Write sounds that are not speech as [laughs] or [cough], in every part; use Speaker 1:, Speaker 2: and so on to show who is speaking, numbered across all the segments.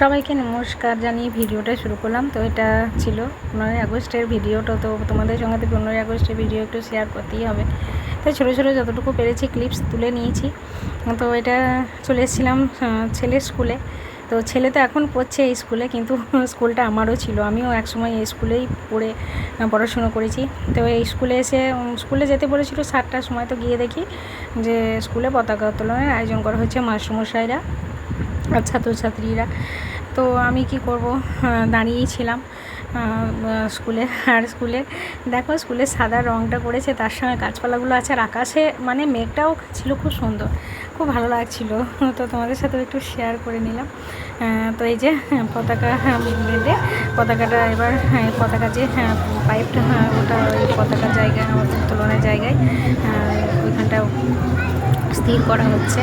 Speaker 1: সবাইকে নমস্কার জানিয়ে ভিডিওটা শুরু করলাম। তো এটা ছিল পনেরোই আগস্টের ভিডিওটা তো তোমাদের সঙ্গে তো পনেরোই আগস্টের ভিডিও একটু শেয়ার করতেই হবে। তো ছোটো ছোটো যতটুকু পেরেছি ক্লিপস তুলে নিয়েছি। তো এটা চলে এসেছিলাম ছেলের স্কুলে তো ছেলে তো এখন পড়ছে এই স্কুলে কিন্তু [laughs] স্কুলটা আমারও ছিল। আমিও একসময় এই স্কুলেই পড়ে পড়াশুনো করেছি। তো এই স্কুলে এসে স্কুলে যেতে বলেছিল সাতটার সময় তো গিয়ে দেখি যে স্কুলে পতাকা উত্তোলনের আয়োজন করা হচ্ছে মাস্টারমশাইরা। আর ছাত্রছাত্রীরা তো আমি কি করব? দাঁড়িয়েই ছিলাম স্কুলে আর স্কুলে দেখো স্কুলে সাদা রঙটা করেছে তার সঙ্গে গাছপালাগুলো আছে আর আকাশে মানে মেঘটাও ছিল খুব সুন্দর খুব ভালো লাগছিল। তো তোমাদের সাথেও একটু শেয়ার করে নিলাম। তো এই যে হ্যাঁ, পতাকা হ্যাঁ, বেঁধে পতাকাটা এবার হ্যাঁ, পতাকা যে পাইপটা ওটা ওই পতাকার জায়গায় উত্তোলনের জায়গায় ওইখানটা স্থির করা হচ্ছে।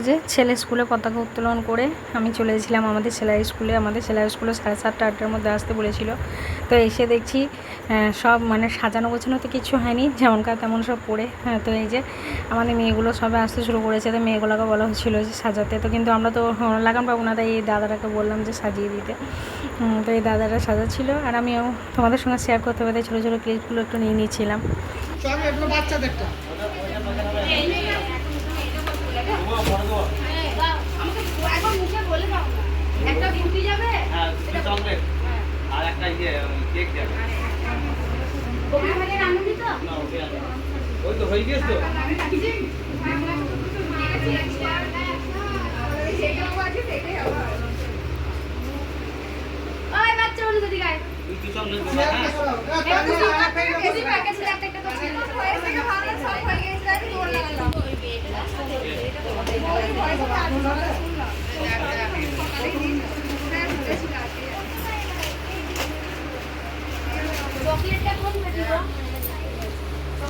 Speaker 1: ওই যে ছেলে স্কুলে পতাকা উত্তোলন করে আমি চলে গেছিলাম আমাদের সেলাই স্কুলে। আমাদের সেলাই স্কুলে সাড়ে সাতটা আটটার মধ্যে আসতে বলেছিল। তো এসে দেখছি সব মানে সাজানো গোছানো তো কিছু হয়নি যেমনকার তেমন সব পড়ে। হ্যাঁ তো এই যে আমাদের মেয়েগুলো সবে আসতে শুরু করেছে। তো মেয়েগুলোকে বলা হচ্ছিল যে সাজাতে। তো কিন্তু আমরা তো লাগাম পাবো না তাই এই দাদাটাকে বললাম যে সাজিয়ে দিতে। তো এই দাদাটা সাজাচ্ছিল আর আমিও তোমাদের সঙ্গে শেয়ার করতে পারতে ছোটো ছোটো ক্লিপগুলো একটু নিয়ে নিয়েছিলাম
Speaker 2: বাচ্চাদেরটা
Speaker 3: একবার মুখে বলে দাও না। একটা ফুটি যাবে
Speaker 4: হ্যাঁ দুটো চকলেট আর একটা ইয়ে কেক যাবে
Speaker 3: কবির ভাইয়ের আনন্দিত
Speaker 4: না ওকে আর না। ওই তো হয়ে গেছে তো
Speaker 3: ওই বাচ্চা মানুষ এদিকে আয়।
Speaker 4: তুই দুটো চকলেট
Speaker 2: তুমি একটা সরাও। এ,
Speaker 3: একটু
Speaker 2: তাহলে আর একটা
Speaker 3: বেশি- বেশি প্যাকেট ছিল, একটা একটা করে ছিল। সব হয়ে গেছে, আমি দৌড় লাগালাম। চকলেটটা কোন পেটি গো? চকলেটের পেটি কই?
Speaker 4: কালো প্যাকেট দেখো চকলেট
Speaker 3: এই, এই, কি করছ? দেখে নিন।
Speaker 4: হ্যাঁ গাড়ি ছিল ওর মধ্যে।
Speaker 3: তারপরে মিষ্টি
Speaker 4: এর মধ্যে নয় কালকে আলাদা দিন
Speaker 3: আরও কিছু জায়গায় চুল গলা ছাড়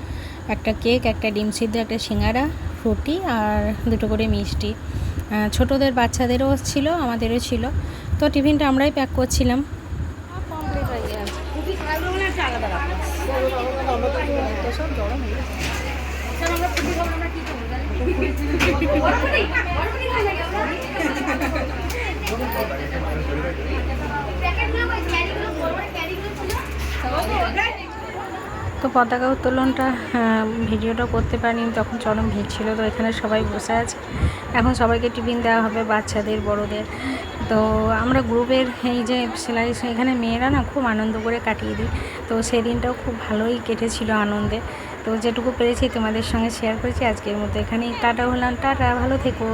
Speaker 1: একটা কেক, একটা ডিম সিদ্ধ, একটা সিঙ্গারা ফ্রুটি আর দুটো করে মিষ্টি। ছোটদের, বাচ্চাদেরও ছিল, আমাদেরও ছিল। তো টিফিনটা আমরাই প্যাক করছিলাম।
Speaker 3: প্যাকেটগুলো
Speaker 1: তো পতাকা উত্তোলনটা ভিডিওটা করতে পারিনি, তখন চরম ভিড় ছিল, তো এখানে সবাই বসে আছে। এখন সবাইকে টিফিন দেওয়া হবে বাচ্চাদের, বড়দের। তো আমরা গ্রুপের এই যে সেলাই, এখানে মেয়েরা না খুব আনন্দ করে কাটিয়ে দিই। তো সেদিনটাও খুব ভালোই কেটেছিল আনন্দে। তো যেটুকু পেরেছি তোমাদের সঙ্গে শেয়ার করেছি আজকের মতো এখানেই। টাটা হলাম, টাটা, ভালো থেকো।